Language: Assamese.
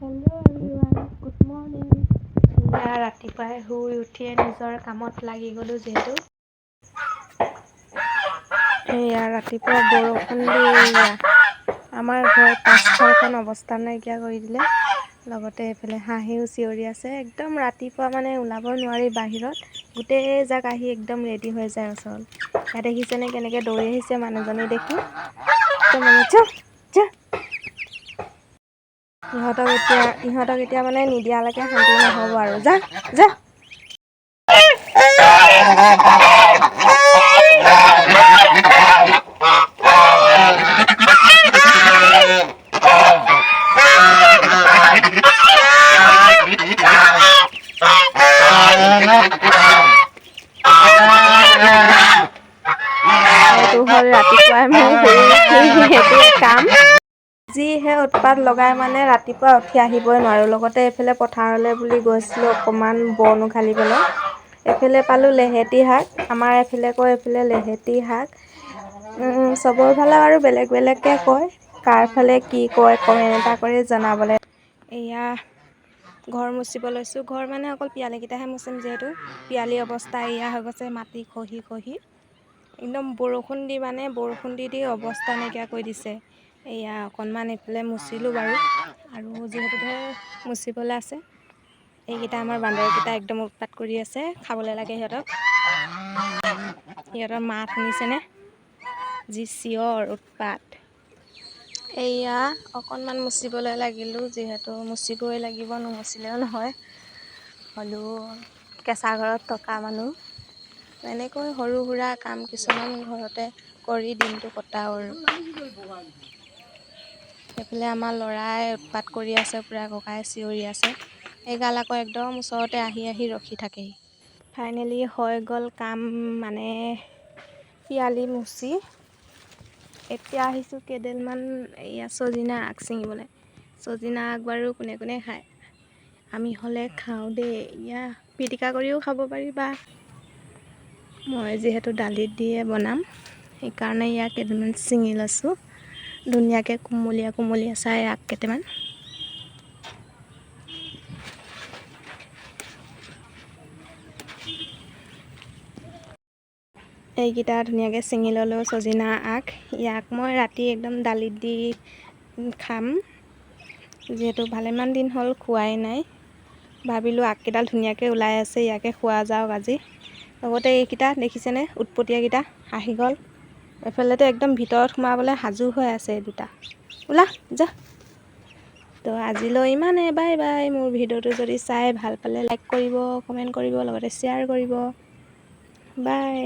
হেল্ল' এভৰিৱান গুড মৰ্ণিং এয়া ৰাতিপুৱাই শুই উঠিয়ে নিজৰ কামত লাগি গ'লোঁ যিহেতু। এয়া ৰাতিপুৱা বৰষুণ দি এয়া। আমাৰ ঘৰৰ পাছফালখন অৱস্থা নাইকিয়া কৰি দিলে। লগতে এইফালে হাঁহেও চিঞৰি আছে। একদম ৰাতিপুৱা মানে ওলাব নোৱাৰি বাহিৰত। গোটেই জাক আহি একদম ৰেডি হৈ যায়। ওচৰত ইয়াত দেখিছেনে কেনেকৈ দৌৰি আহিছে মানুহজনী দেখি? একদম ইহঁতক এতিয়া ইহঁতক এতিয়া মানে নিদিয়ালৈকে শান্তি নহ'ব আৰু। যা যা। সেইটো হ'ল ৰাতিপুৱাই মোৰ সেইটো কাম। যিহে উৎপাত লগাই মানে ৰাতিপুৱা উঠি আহিবই নোৱাৰোঁ। লগতে এইফালে পথাৰলৈ বুলি গৈছিলোঁ অকণমান বন উঘালিবলৈ। এইফালে পালোঁ লেহেতী শাক আমাৰ এইফালে কয় এইফালে লেহেতী শাক। চবৰ ফালে আৰু বেলেগ বেলেগকৈ কয় কাৰ ফালে কি কয় কমেণ্ট এটা কৰি জনাবলৈ। এয়া ঘৰ মুচিব লৈছোঁ। ঘৰ মানে অকল পিৰালিকেইটাহে মুচিম যিহেতু। পিৰালি অৱস্থা এয়া হৈ গৈছে মাটি খহি খহি। একদম বৰষুণ দি মানে বৰষুণ দি দি অৱস্থা নাইকিয়া কৰি দিছে। এয়া অকণমান এইফালে মুচিলোঁ বাৰু। আৰু যিহেতুহে মুচিবলৈ আছে এইকেইটা আমাৰ বান্দৰকেইটা একদম উৎপাত কৰি আছে খাবলৈ লাগে সিহঁতক। সিহঁতৰ মাত শুনিছেনে? যি চিঞৰ উৎপাত। এয়া অকণমান মুচিবলৈ লাগিলোঁ যিহেতু মুচিবই লাগিব নুমুচিলেও নহয়। হ'লেও কেঁচা ঘৰত থকা মানুহ। এনেকৈ সৰু সুৰা কাম কিছুমান ঘৰতে কৰি দিনটো কটাওঁ আৰু। সেইফালে আমাৰ ল'ৰাই উৎপাত কৰি আছে, পূৰা ককাই চিঞৰি আছে। এইগাল আকৌ একদম ওচৰতে আহি আহি ৰখি থাকেহি। ফাইনেলি হৈ গ'ল কাম মানে পিৰালি মুচি। এতিয়া আহিছোঁ কেইডালমান এয়া চজিনা আগ ছিঙিবলৈ। চজিনা আগ বাৰু কোনে কোনে খায়? আমি হ'লে খাওঁ দেই। এয়া পিটিকা কৰিও খাব পাৰি বা মই যিহেতু দালিত দিয়ে বনাম, সেইকাৰণে ইয়াক কেইডালমান ছিঙি লৈছোঁ। ধুনীয়াকৈ কোমলীয়া কোমলীয়া চাই আগ কেইটামান। এইকেইটা ধুনীয়াকৈ ছিঙি ল'লোঁ, চজিনা আগ। ইয়াক মই ৰাতি একদম দালিত দি খাম। যিহেতু ভালেমান দিন হ'ল খোৱাই নাই। ভাবিলোঁ আগকেইডাল ধুনীয়াকৈ ওলাই আছে, ইয়াকে খোৱা যাওক আজি। লগতে এইকেইটা দেখিছেনে? উৎপতীয়াকেইটা আহি গ'ল। এফালেতো একদম ভিতৰত সোমাবলৈ সাজু হৈ আছে দুটা। ওলা যা। তো আজিলৈ ইমানে বাই বাই। মোৰ ভিডিঅ'টো যদি চাই ভাল পালে লাইক কৰিব কমেণ্ট কৰিব লগতে শ্বেয়াৰ কৰিব। বাই।